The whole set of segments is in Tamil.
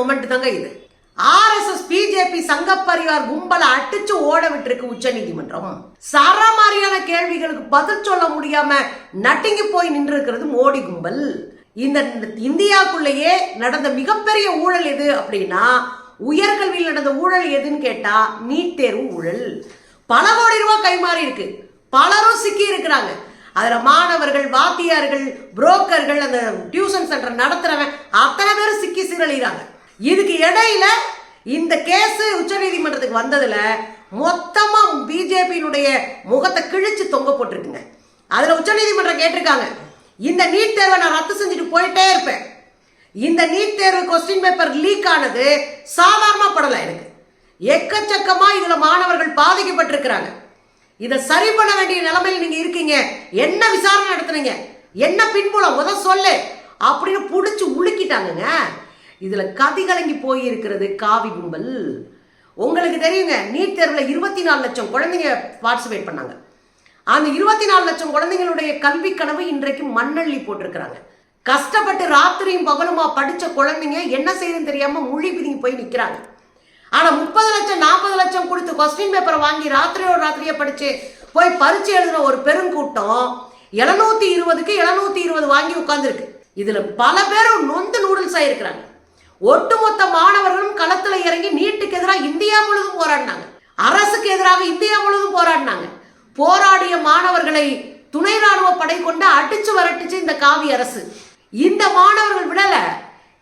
மூமெண்ட் தாங்க இது ஆர்எஸ்எஸ் பிஜேபி சங்க பரிவார் கும்பலை அடிச்சு ஓட விட்டுருக்கு உச்ச நீதிமன்றம் சரமாரியான கேள்விகளுக்கு பதில் சொல்ல முடியாம நட்டுங்கி போய் நின்று இருக்கிறது மோடி கும்பல். இந்த இந்தியாக்குள்ளேயே நடந்த மிகப்பெரிய ஊழல் எது அப்படின்னா உயர்கல்வியில் நடந்த ஊழல் எதுன்னு கேட்டா நீட் தேர்வு ஊழல். பல கோடி ரூபாய் கைமாறி இருக்கு. பலரும் சிக்கி இருக்கிறாங்க. அதுல மாணவர்கள் வாத்தியார்கள் புரோக்கர்கள் அந்த டியூஷன் சென்டர் நடத்துறவன் அத்தனை பேரும் சிக்கி சீரழிகிறாங்க இதுக்கு இடையில இந்த கேஸ் உச்சநீதிமன்றத்துக்கு வந்ததுல மொத்தமா பிஜேபியினுடைய முகத்தை கிழிச்சு தொங்க போட்டிருக்குங்க. அதுல உச்சநீதிமன்றம் கேட்டிருக்காங்க இந்த நீட் தேர்வை நான் ரத்து செஞ்சுட்டு போயிட்டே இருப்பேன். இந்த நீட் தேர்வு கொஸ்டின் பேப்பர் லீக் ஆனது சாதாரணமா படலை எனக்கு. எக்கச்சக்கமா இதுல மாணவர்கள் பாதிக்கப்பட்டிருக்கிறாங்க. இதை சரி பண்ண வேண்டிய நிலைமையில் நீங்க இருக்கீங்க. என்ன விசாரணை நடத்துனீங்க? என்ன பின்புலம்? முத சொல்லு. அப்படின்னு புடிச்சு உலுக்கிட்டாங்கங்க. இதுல கதி கலங்கி போயிருக்கிறது காவி கும்பல். உங்களுக்கு தெரியுங்க நீட் தேர்வில் இருபத்தி நாலு லட்சம் குழந்தைங்க பார்ட்டிசிபேட் பண்ணாங்க. அந்த இருபத்தி நாலு லட்சம் குழந்தைங்களுடைய கல்வி கனவு இன்றைக்கு மண்ணள்ளி போட்டிருக்கிறாங்க. கஷ்டப்பட்டு ராத்திரியும் பகலுமா படிச்ச குழந்தைங்க என்ன செய்யுதுன்னு தெரியாம மொழி பிதுங்கி போய் நிற்கிறாங்க ஆனா முப்பது லட்சம் நாற்பது லட்சம் கொடுத்து கொஸ்டின் பேப்பரை வாங்கி ராத்திரியோட ராத்திரியே படிச்சு போய் பரிச்சு எழுதுன ஒரு பெருங்கூட்டம் எழுநூத்தி இருபதுக்கு எழுநூத்தி இருபது வாங்கி உட்காந்துருக்கு இதுல பல பேரும் நொந்து நூடுல்ஸ் ஆயிருக்கிறாங்க ஒட்டுமொத்த மாணவர்களும் களத்துல இறங்கி நீட்டுக்கு எதிராக இந்தியா முழுவதும் போராடினாங்க. அரசுக்கு எதிராக இந்தியா முழுவதும் போராடினாங்க. போராடிய மாணவர்களை துணை ராணுவ படை கொண்டு அடிச்சு வரட்டுச்சு இந்த காவி அரசு. இந்த மாணவர்கள் விடல.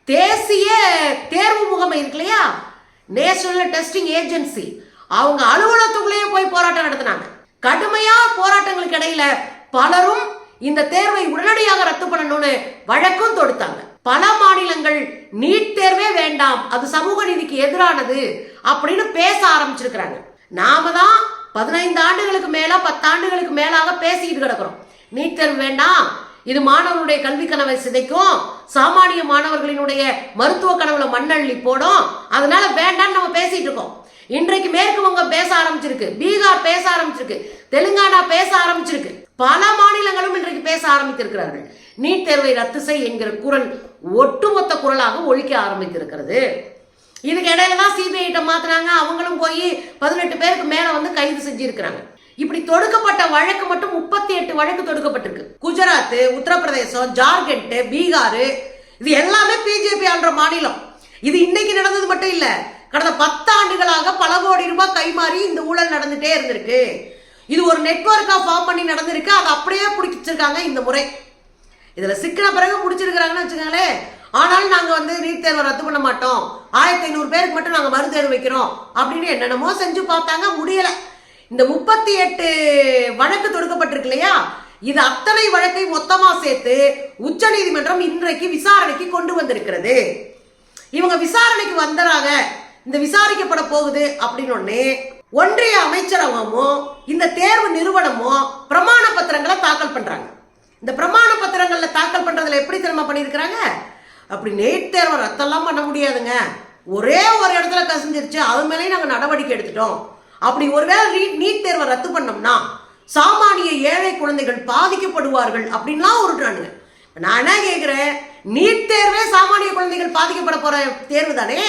தேசிய தேர்வு முகமை இருக்கு இல்லையா? நேஷனல் டெஸ்டிங் ஏஜென்சி அவங்க அலுவலகத்துக்குள்ளேயே போய் போராட்டம் நடத்தினாங்க. கடுமையா போராட்டங்களுக்கு இடையில பலரும் இந்த தேர்வை உடனடியாக ரத்து பண்ணணும்னு வழக்கும் தொடுத்தாங்க. பல மாநிலங்கள் நீட் தேர்வே வேண்டாம் அது சமூக நீதிக்கு எதிரானது அப்படின்னு பேச ஆரம்பிச்சிருக்கிறாங்க. நாம தான் பதினைந்து ஆண்டுகளுக்கு மேல பத்தாண்டுகளுக்கு மேலாக பேசிக்கிட்டு கிடக்கிறோம். நீட் தேர்வு வேண்டாம் இது மாணவனுடைய கல்வி கனவை சிதைக்கும் சாமானிய மாணவர்களினுடைய மருத்துவ கனவுல மண்ணள்ளி போடும் அதனால வேண்டாம்னு நம்ம பேசிட்டு இருக்கோம். இன்றைக்கு மேற்கு வங்கம் பேச ஆரம்பிச்சிருக்கு பீகார் பேச ஆரம்பிச்சிருக்கு தெலுங்கானா பேச ஆரம்பிச்சிருக்கு. பல மாநில பேச ஆரம்பித்திருக்கிறார்கள். நீட் தேர்வை ரத்து செய் என்கிற குரல் ஒட்டுமொத்த குரலாக ஒழிக்க ஆரம்பித்திருக்கிறது. இதுக்கு இடையில தான் சிபிஐட்ட மாத்துனாங்க. அவங்களும் போய் பதினெட்டு பேருக்கு மேல வந்து கைது செஞ்சிருக்கிறாங்க. இப்படி தொடுக்கப்பட்ட வழக்கு மட்டும் முப்பத்தி எட்டு வழக்கு தொடுக்கப்பட்டிருக்கு. குஜராத் உத்தரப்பிரதேசம் ஜார்க்கண்ட் பீகார் இது எல்லாமே பிஜேபி ஆள்ற மாநிலம். இது இன்னைக்கு நடந்தது மட்டும் இல்ல கடந்த பத்து ஆண்டுகளாக பல கோடி ரூபாய் கைமாறி இந்த ஊழல் நடந்துட்டே இருந்திருக்கு. இது ஒரு நெட்ஒர்க்காக ஃபார்ம் பண்ணி நடந்திருக்கு. அதை அப்படியே பிடிச்சிருக்காங்க இந்த முறை. இதில் சிக்கின பிறகு முடிச்சிருக்கிறாங்கன்னு வச்சுக்கோங்களேன். ஆனாலும் நாங்கள் வந்து நீட் தேர்வை ரத்து பண்ண மாட்டோம். ஆயிரத்தி ஐநூறு பேருக்கு மட்டும் நாங்கள் மறு தேர்வு வைக்கிறோம். அப்படின்னு என்னென்னமோ செஞ்சு பார்த்தாங்க. முடியலை. இந்த முப்பத்தி எட்டு வழக்கு தொடுக்கப்பட்டிருக்கு இல்லையா? இது அத்தனை வழக்கை மொத்தமாக சேர்த்து உச்ச நீதிமன்றம் இன்றைக்கு விசாரணைக்கு கொண்டு வந்திருக்கிறது. இவங்க விசாரணைக்கு வந்துறாங்க இந்த விசாரிக்கப்பட போகுது அப்படின்னு ஒன்று ஒன்றிய அமைச்சரகமும் இந்த தேர்வு நிறுவனமும் பிரமாண பத்திரங்களை தாக்கல் பண்றாங்க. இந்த பிரமாண பத்திரங்கள்ல தாக்கல் பண்றதுல எப்படி திறமை பண்ணியிருக்கிறாங்க? அப்படி நேட் தேர்வை ரத்தெல்லாம் பண்ண முடியாதுங்க. ஒரே ஒரு இடத்துல கசிஞ்சிருச்சு அது மேலேயும் நாங்கள் நடவடிக்கை எடுத்துட்டோம். அப்படி ஒருவேளை நீட் நீட் தேர்வை ரத்து பண்ணோம்னா சாமானிய ஏழை குழந்தைகள் பாதிக்கப்படுவார்கள் அப்படின்லாம் உருட்டுறானுங்க. நான் என்ன கேட்குறேன் நீட் தேர்வே சாமானிய குழந்தைகள் பாதிக்கப்பட போகிற தேர்வு தானே?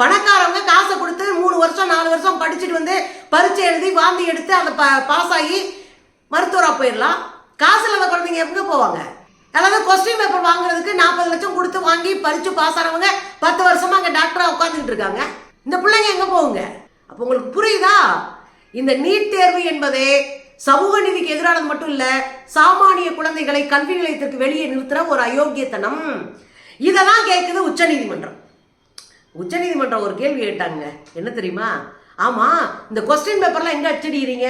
பணக்காரவங்க காசை கொடுத்து மூணு வருஷம் நாலு வருஷம் படிச்சுட்டு வந்து பரீட்சை எழுதி வாந்தி எடுத்து அந்த பாஸ் ஆகி மருத்துவராக போயிடலாம். காசு இல்லாத குழந்தைங்க எங்கே போவாங்க? அதாவது கொஸ்டின் பேப்பர் வாங்குறதுக்கு நாற்பது லட்சம் கொடுத்து வாங்கி பரிச்சு பாஸ் ஆனவங்க பத்து வருஷமா அங்கே டாக்டராக உட்காந்துக்கிட்டு இருக்காங்க. இந்த பிள்ளைங்க எங்கே போகுங்க? அப்போ உங்களுக்கு புரியுதா? இந்த நீட் தேர்வு என்பதே சமூக நீதிக்கு எதிரானது மட்டும் இல்லை சாமானிய குழந்தைகளை கல்வி நிலையத்திற்கு வெளியே நிறுத்துற ஒரு அயோக்கியத்தனம். இதெல்லாம் கேட்குது உச்சநீதிமன்றம். உச்சநீதிமன்றம் ஒரு கேள்வி கேட்டாங்க. என்ன தெரியுமா? ஆமா இந்த கொஸ்டின் பேப்பர்லாம் எங்க அச்சடிக்கிறீங்க?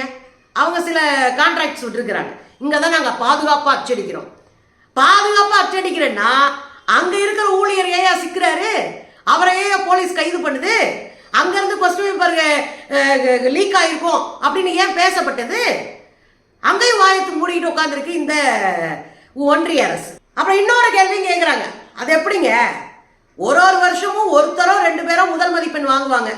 அவங்க சில கான்ட்ராக்ட்ஸ் விட்டுருக்குறாங்க. இங்க தான் நாங்க பாதுகாப்பா அச்சடிக்கிறோம். பாதுகாப்பா அச்சடிக்கிறேன்னா அங்க இருக்கிற ஊழியர் ஏயா சிக்கிறாரு? அவரை போலீஸ் கைது பண்ணுது? அங்க இருந்து கொஸ்டின் பேப்பர் லீக் ஆயிருக்கும் அப்படின்னு ஏன் பேசப்பட்டது? அங்கேயும் வாயத்து மூடிக்கிட்டு உட்காந்துருக்கு இந்த ஒன்றிய அரசு. அப்புறம் இன்னொரு கேள்வி கேட்குறாங்க அது எப்படிங்க? ஒரு ஒரு வருஷமும் ஒருத்தரோ ரெண்டு பேரோ முதல் மதிப்பெண் வாங்குவாங்க.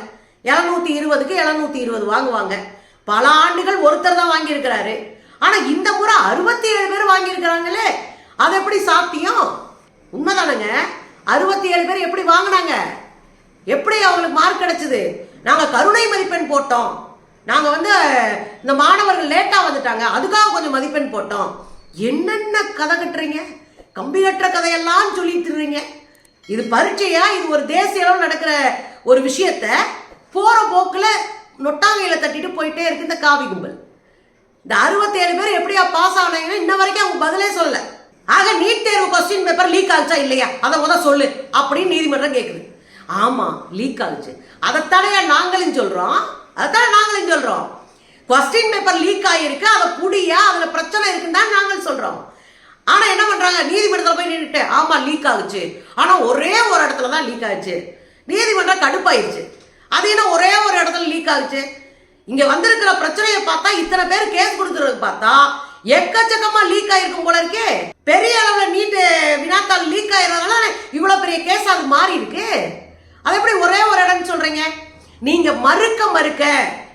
எழுநூத்தி இருபதுக்கு எழுநூத்தி இருபது வாங்குவாங்க. பல ஆண்டுகள் ஒருத்தர் தான் வாங்கியிருக்கிறாரு. ஆனா இந்த முறை அறுபத்தி ஏழு பேர் வாங்கியிருக்கிறாங்களே. அது எப்படி சாத்தியம்? உண்மைதானுங்க. அறுபத்தி ஏழு பேர் எப்படி வாங்கினாங்க? எப்படி அவங்களுக்கு மார்க் கிடைச்சது? நாங்க கருணை மதிப்பெண் போட்டோம். நாங்க வந்து இந்த மாணவர்கள் லேட்டா வந்துட்டாங்க. அதுக்காக கொஞ்சம் மதிப்பெண் போட்டோம். என்னென்ன கதை கட்டுறீங்க? கம்பி கட்டுற கதையெல்லாம் சொல்லிட்டு இருக்கீங்க. இது பரீட்சையா? இது ஒரு தேசிய அளவில் நடக்கிற ஒரு விஷயத்த போற போக்குல நொட்டாங்கையில தட்டிட்டு போயிட்டே இருக்கு இந்த காவி கும்பல். இந்த அறுபத்தேழு பேர் எப்படியா பாஸ் ஆனாங்கன்னு இன்ன வரைக்கும் அவங்க பதிலே சொல்ல ஆக நீட் தேர்வு கொஸ்டின் பேப்பர் லீக் ஆச்சா இல்லையா? அதை முத சொல்லு அப்படின்னு நீதிமன்றம் கேட்குது ஆமா லீக் ஆகுச்சு அதைத்தானே நாங்களும் சொல்றோம். அதைத்தானே நாங்களும் சொல்றோம். கொஸ்டின் பேப்பர் லீக் ஆகிருக்கு அதை புடியா அதுல பிரச்சனை இருக்குன்னு தான் நாங்கள் சொல்றோம். ஆனா என்ன பண்றாங்க? நீதிமன்றத்தில் போய் நின்றுட்டு ஆமா லீக் ஆகுச்சு. ஆனா ஒரே ஒரு இடத்துல தான் லீக் ஆகுச்சு நீதிமன்றம் கடுப்பாயிருச்சு. அது என்ன ஒரே ஒரு இடத்துல லீக் ஆகுச்சு? இங்க வந்திருக்கிற பிரச்சனையை பார்த்தா இத்தனை பேர் கேஸ் கொடுக்குறது பார்த்தா எக்கச்சக்கமா லீக் ஆயிருக்கும் போல இருக்கே. பெரிய அளவுல நீட்டு வினாத்தாள் லீக் ஆயிருந்ததுனால இவ்வளவு பெரிய கேஸ் அது மாறி இருக்கு. அது எப்படி ஒரே ஒரு இடம்னு சொல்றீங்க? நீங்க மறுக்க மறுக்க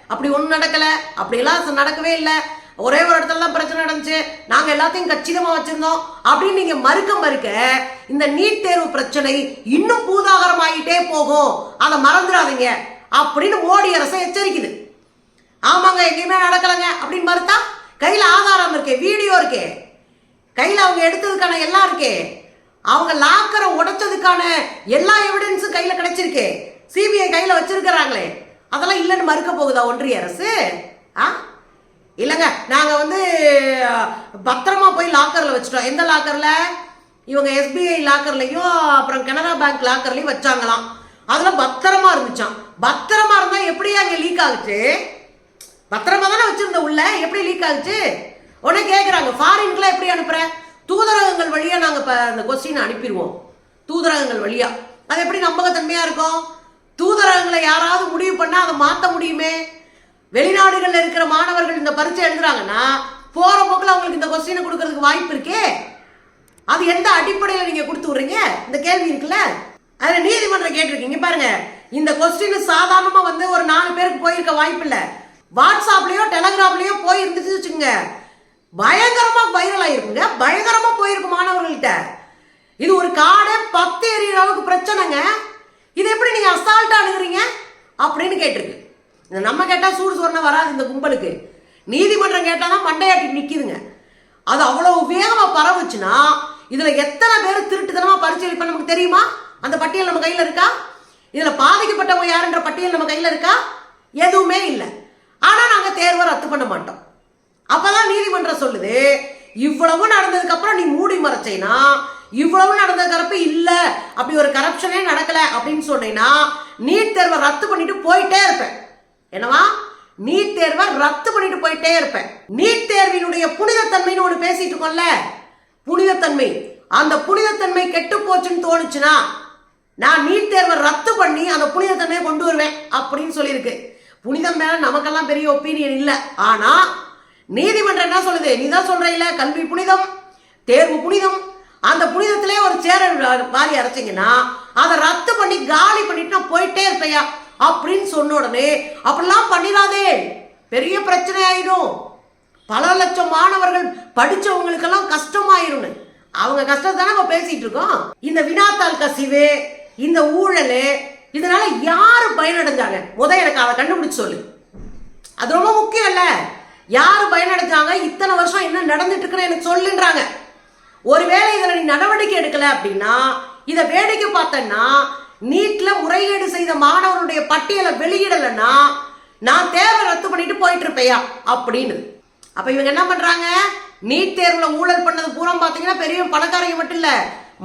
அப்படி ஒன்றும் நடக்கல. அப்படி எல்லாம் நடக்கவே இல்லை. ஒரே ஒரு இடத்துல தான் பிரச்சனை நடந்துச்சு. நாங்கள் எல்லாத்தையும் கச்சிதமாக வச்சுருந்தோம். அப்படின்னு நீங்கள் மறுக்க மறுக்க இந்த நீட் தேர்வு பிரச்சனை இன்னும் பூதாகரமாகிட்டே போகும். அதை மறந்துடாதீங்க. அப்படின்னு மோடி அரசு எச்சரிக்குது. ஆமாங்க எங்கேயுமே நடக்கலைங்க. அப்படின்னு மறுத்தா கையில் ஆதாரம் இருக்கே வீடியோ இருக்கே. கையில் அவங்க எடுத்ததுக்கான எல்லாம் இருக்கே. அவங்க லாக்கரை உடைச்சதுக்கான எல்லா எவிடன்ஸும் கையில் கிடைச்சிருக்கே. சிபிஐ கையில் வச்சிருக்கிறாங்களே. அதெல்லாம் இல்லைன்னு மறுக்க போகுதா ஒன்றிய அரசு? ஆ? இல்லைங்க நாங்கள் வந்து பத்திரமா போய் லாக்கரில் வச்சுட்டோம். எந்த லாக்கரில் இவங்க எஸ்பிஐ லாக்கர்லையும் அப்புறம் கனரா பேங்க் லாக்கர்லையும் வச்சாங்களாம். அதெல்லாம் பத்திரமா இருந்துச்சாம். பத்திரமா இருந்தா எப்படி அங்கே லீக் ஆகுச்சு? பத்திரமா தானே வச்சிருந்த உள்ள? எப்படி லீக் ஆகுச்சு? உடனே கேட்குறாங்க ஃபாரின்க்குலாம் எப்படி அனுப்புகிறேன் தூதரகங்கள் வழியாக நாங்கள் இப்போ அந்த கொஸ்டின் அனுப்பிடுவோம். தூதரகங்கள் வழியா. அது எப்படி நம்பகத்தன்மையாக இருக்கும்? தூதரகங்களை யாராவது முடிவு பண்ணால் அதை மாற்ற வெளிநாடுகளில் இருக்கிற மாணவர்கள் இந்த பரீட்சை எழுதுறாங்கன்னா போற போக்கில் அவங்களுக்கு இந்த கொஸ்டினை கொடுக்கறதுக்கு வாய்ப்பு இருக்கே. அது எந்த அடிப்படையில் நீங்க கொடுத்து விடுறீங்க? இந்த கேள்வி இருக்குல்ல? அதுல நீதிமன்றம் கேட்டிருக்கீங்க பாருங்க. இந்த கொஸ்டின் சாதாரணமா வந்து ஒரு நாலு பேருக்கு போயிருக்க வாய்ப்பு இல்ல. வாட்ஸ்அப்லயோ டெலகிராம்லயோ போயிருந்துச்சு வச்சுக்கோங்க. பயங்கரமா வைரல் ஆயிருக்குங்க. பயங்கரமா போயிருக்கு மாணவர்கள்ட்ட. இது ஒரு காடை பத்து எறிகிற அளவுக்கு பிரச்சனைங்க. இது எப்படி நீங்க அசால்ட்டா அணுகுறீங்க? அப்படின்னு கேட்டிருக்கு. நம்ம கேட்டால் சூடு சொன்ன வராது இந்த கும்பலுக்கு. நீதிமன்றம் கேட்டால் தான் மண்டையாட்டி நிற்கிதுங்க அது அவ்வளோ வேகமாக பரவுச்சுன்னா இதில் எத்தனை பேர் திருட்டுத்தனமாக பரிசீலிப்பா நமக்கு தெரியுமா? அந்த பட்டியல் நம்ம கையில் இருக்கா? இதில் பாதிக்கப்பட்டவங்க யாருன்ற பட்டியல் நம்ம கையில் இருக்கா? எதுவுமே இல்லை. ஆனால் நாங்கள் தேர்வை ரத்து பண்ண மாட்டோம். அப்பதான் நீதிமன்றம் சொல்லுது இவ்வளவு நடந்ததுக்கப்புறம் நீ மூடி மறைச்சேனா? இவ்வளவு நடந்ததுக்கு இல்லை. அப்படி ஒரு கரப்ஷனே நடக்கலை. அப்படின்னு சொன்னீங்கன்னா நீட் தேர்வை ரத்து பண்ணிட்டு போயிட்டே இருப்பேன். என்னவா? நீட் தேர்வை ரத்து பண்ணிட்டு போயிட்டே இருப்பேன். நீட் தேர்வினுடைய புனிதத்தன்மைன்னு ஒன்று பேசிட்டு இருக்கோம்ல? புனிதத்தன்மை. அந்த புனிதத்தன்மை கெட்டு போச்சுன்னு தோணுச்சுன்னா நான் நீட் தேர்வை ரத்து பண்ணி அந்த புனிதத்தன்மையை கொண்டு வருவேன் அப்படின்னு சொல்லியிருக்கு. புனிதம் மேல நமக்கெல்லாம் பெரிய ஒப்பீனியன் இல்லை. ஆனா நீதிமன்றம் என்ன சொல்லுது? நீ தான் சொல்ற இல்ல கல்வி புனிதம் தேர்வு புனிதம். அந்த புனிதத்திலே ஒரு சேர வாரி அரைச்சிங்கன்னா அதை ரத்து பண்ணி காலி பண்ணிட்டு நான் போயிட்டே இருப்பையா அப்படின்னு சொன்ன உடனே அப்படிலாம் பண்ணிடாதே. பெரிய பிரச்சனை ஆயிடும். பல லட்சம் மாணவர்கள் படித்தவங்களுக்கெல்லாம் கஷ்டமாயிரும்னு அவங்க கஷ்டத்தை தானே நம்ம பேசிட்டு இருக்கோம். இந்த வினாத்தாள் கசிவு இந்த ஊழல் இதனால யார் பயனடைஞ்சாங்க? முத எனக்கு அதை கண்டுபிடிச்சு சொல்லு. அது ரொம்ப முக்கியம் இல்லை. யார் பயனடைஞ்சாங்க? இத்தனை வருஷம் என்ன நடந்துட்டு இருக்குன்னு எனக்கு சொல்லுன்றாங்க. ஒருவேளை இதில் நீ நடவடிக்கை எடுக்கலை அப்படின்னா இதை வேடிக்கை பார்த்தேன்னா நீட்ல முறைகேடு செய்த மாணவனுடைய பட்டியலை வெளியிடலைன்னா நான் தேர்வை ரத்து பண்ணிட்டு போயிட்டு இருப்பேயா அப்படின்னு. அப்ப இவங்க என்ன பண்றாங்க? நீட் தேர்வுல ஊழல் பண்ணது பூரா பாத்தீங்கன்னா பெரிய பணக்காரங்க மட்டும் இல்ல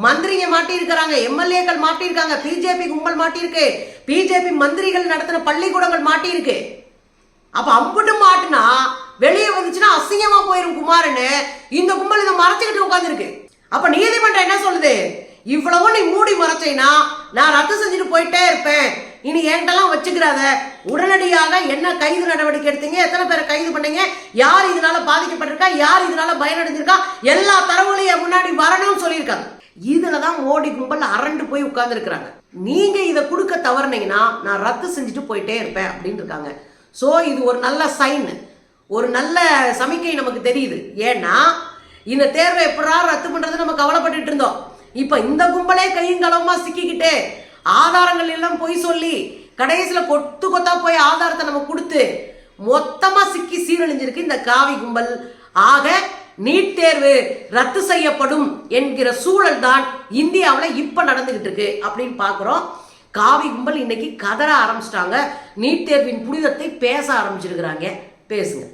மந்திரிங்க மாட்டி இருக்கிறாங்க எம்எல்ஏக்கள் மாட்டி இருக்காங்க பிஜேபி கும்பல் மாட்டி இருக்கு பிஜேபி மந்திரிகள் நடத்தின பள்ளிக்கூடங்கள் மாட்டி இருக்கு அப்ப அம்புட்டு மாட்டுனா வெளியே வந்துச்சுன்னா அசிங்கமா போயிரும் குமாரன்னு இந்த கும்பல் இதை மறைச்சுக்கிட்டு உட்காந்துருக்கு அப்ப நீதிமன்றம் என்ன சொல்லுது? இவ்வளவும் நீ மூடி மறைச்சேனா? நான் ரத்து செஞ்சுட்டு போயிட்டே இருப்பேன். இனி என்கிட்டலாம் வச்சுக்கிறாத. உடனடியாக என்ன கைது நடவடிக்கை எடுத்தீங்க? எத்தனை பேரை கைது பண்ணீங்க? யார் இதனால பாதிக்கப்பட்டிருக்கா? யார் இதனால பயனடைஞ்சிருக்கா? எல்லா தரவுகளையும் முன்னாடி வரணும்னு சொல்லியிருக்காங்க. இதுல தான் மோடி கும்பல் அரண்டு போய் உட்கார்ந்துருக்குறாங்க. நீங்க இதை கொடுக்க தவறுனீங்கன்னா நான் ரத்து செஞ்சுட்டு போயிட்டே இருப்பேன் அப்படின்னு இருக்காங்க ஸோ இது ஒரு நல்ல சைன் ஒரு நல்ல சமிக்கை நமக்கு தெரியுது. ஏன்னா இந்த தேர்வை எப்படா ரத்து பண்றது நம்ம கவலைப்பட்டுட்டு இருந்தோம். இப்ப இந்த கும்பலே கையும் களவுமா சிக்கிக்கிட்டு ஆதாரங்கள் எல்லாம் பொய் சொல்லி கடைசியில கொத்து கொத்தா போய் ஆதாரத்தை நம்ம கொடுத்து மொத்தமா சிக்கி சீரழிஞ்சிருக்கு இந்த காவி கும்பல். ஆக நீட் தேர்வு ரத்து செய்யப்படும் என்கிற சூழல் தான் இந்தியாவில் இப்ப நடந்துகிட்டு இருக்கு அப்படின்னு பார்க்குறோம் காவி கும்பல் இன்னைக்கு கதற ஆரம்பிச்சிட்டாங்க. நீட் தேர்வின் புனிதத்தை பேச ஆரம்பிச்சிருக்கிறாங்க. பேசுங்க.